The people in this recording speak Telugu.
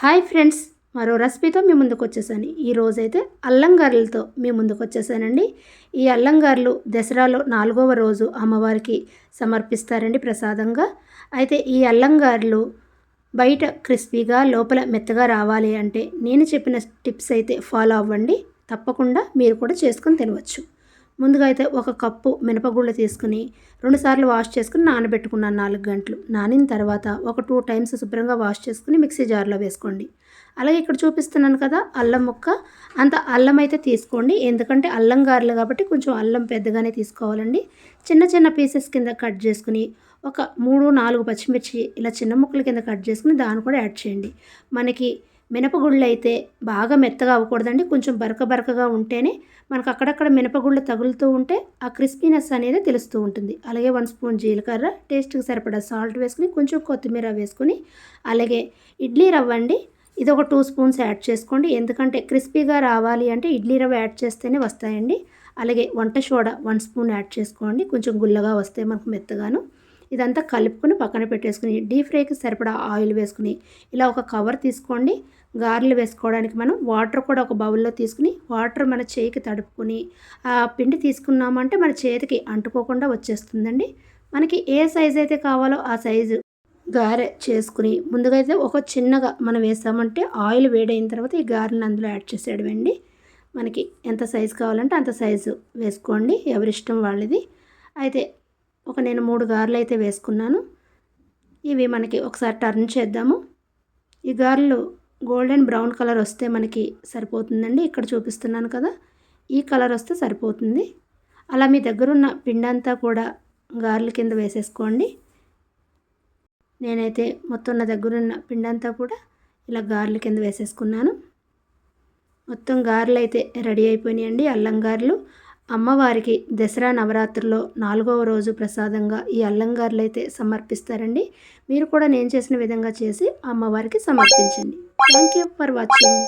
హాయ్ ఫ్రెండ్స్ మరో రెసిపీతో మీ ముందుకు వచ్చేసాను. ఈ రోజైతే అల్లం గారెలతో మీ ముందుకు వచ్చేసానండి. ఈ అల్లం గారెలు దసరాలో నాలుగవ రోజు అమ్మవారికి సమర్పిస్తారండి ప్రసాదంగా. అయితే ఈ అల్లం గారెలు బయట క్రిస్పీగా లోపల మెత్తగా రావాలి అంటే నేను చెప్పిన టిప్స్ అయితే ఫాలో అవ్వండి. తప్పకుండా మీరు కూడా చేసుకొని తినవచ్చు. ముందుగా అయితే ఒక కప్పు మినపగుళ్ళు తీసుకుని రెండుసార్లు వాష్ చేసుకుని నానబెట్టుకున్నాను నాలుగు గంటలు. నానిన తర్వాత ఒక టూ టైమ్స్ శుభ్రంగా వాష్ చేసుకుని మిక్సీ జార్లో వేసుకోండి. అలాగే ఇక్కడ చూపిస్తున్నాను కదా అల్లం ముక్క. అంత అల్లం అయితే తీసుకోండి. ఎందుకంటే అల్లం గారెలు కాబట్టి కొంచెం అల్లం పెద్దగానే తీసుకోవాలండి. చిన్న చిన్న పీసెస్ కింద కట్ చేసుకుని ఒక మూడు నాలుగు పచ్చిమిర్చి ఇలా చిన్న ముక్కల కింద కట్ చేసుకుని దాన్ని కూడా యాడ్ చేయండి. మనకి మినపగుళ్ళు అయితే బాగా మెత్తగా అవ్వకూడదండి. కొంచెం బరక బరకగా ఉంటేనే మనకు అక్కడక్కడ మినపగుళ్ళు తగులుతూ ఉంటే ఆ క్రిస్పీనెస్ అనేది తెలుస్తూ ఉంటుంది. అలాగే వన్ స్పూన్ జీలకర్ర టేస్ట్కి సరిపడా సాల్ట్ వేసుకుని కొంచెం కొత్తిమీర వేసుకుని అలాగే ఇడ్లీ రవ్వ అండి ఇది ఒక టూ స్పూన్స్ యాడ్ చేసుకోండి. ఎందుకంటే క్రిస్పీగా రావాలి అంటే ఇడ్లీ రవ్వ యాడ్ చేస్తేనే వస్తాయండి. అలాగే వంట సోడా వన్ స్పూన్ యాడ్ చేసుకోండి. కొంచెం గుల్లగా వస్తే మనకు మెత్తగాను. ఇదంతా కలుపుకొని పక్కన పెట్టేసుకుని డీప్ ఫ్రైకి సరిపడా ఆయిల్ వేసుకుని ఇలా ఒక కవర్ తీసుకోండి. గారెలు వేసుకోవడానికి మనం వాటర్ కూడా ఒక బౌల్లో తీసుకుని వాటర్ మన చేయికి తడుపుకొని ఆ పిండి తీసుకున్నామంటే మన చేతికి అంటుకోకుండా వచ్చేస్తుందండి. మనకి ఏ సైజు అయితే కావాలో ఆ సైజు గారె చేసుకుని ముందుగా అయితే ఒక చిన్నగా మనం వేసామంటే ఆయిల్ వేడైన తర్వాత ఈ గారెని అందులో యాడ్ చేసేయడమండి. మనకి ఎంత సైజు కావాలంటే అంత సైజు వేసుకోండి. ఎవరిష్టం వాళ్ళది. అయితే ఒక నేను మూడు గారెలు అయితే వేసుకున్నాను. ఇవి మనకి ఒకసారి టర్న్ చేద్దాము. ఈ గారెలు గోల్డెన్ బ్రౌన్ కలర్ వస్తే మనకి సరిపోతుందండి. ఇక్కడ చూపిస్తున్నాను కదా. ఈ కలర్ వస్తే సరిపోతుంది. అలా మీ దగ్గర ఉన్న పిండంతా అంతా కూడా గారెల కింద వేసేసుకోండి. నేనైతే మొత్తం నా దగ్గర ఉన్న కూడా ఇలా గారెల కింద వేసేసుకున్నాను. మొత్తం గారెలు అయితే రెడీ అయిపోయినాయండి. అల్లం గారెలు అమ్మవారికి దసరా నవరాత్రుల్లో నాలుగవ రోజు ప్రసాదంగా ఈ అల్లంగారులు అయితే సమర్పిస్తారండి. మీరు కూడా నేను చేసిన విధంగా చేసి అమ్మవారికి సమర్పించండి. Thank you for watching.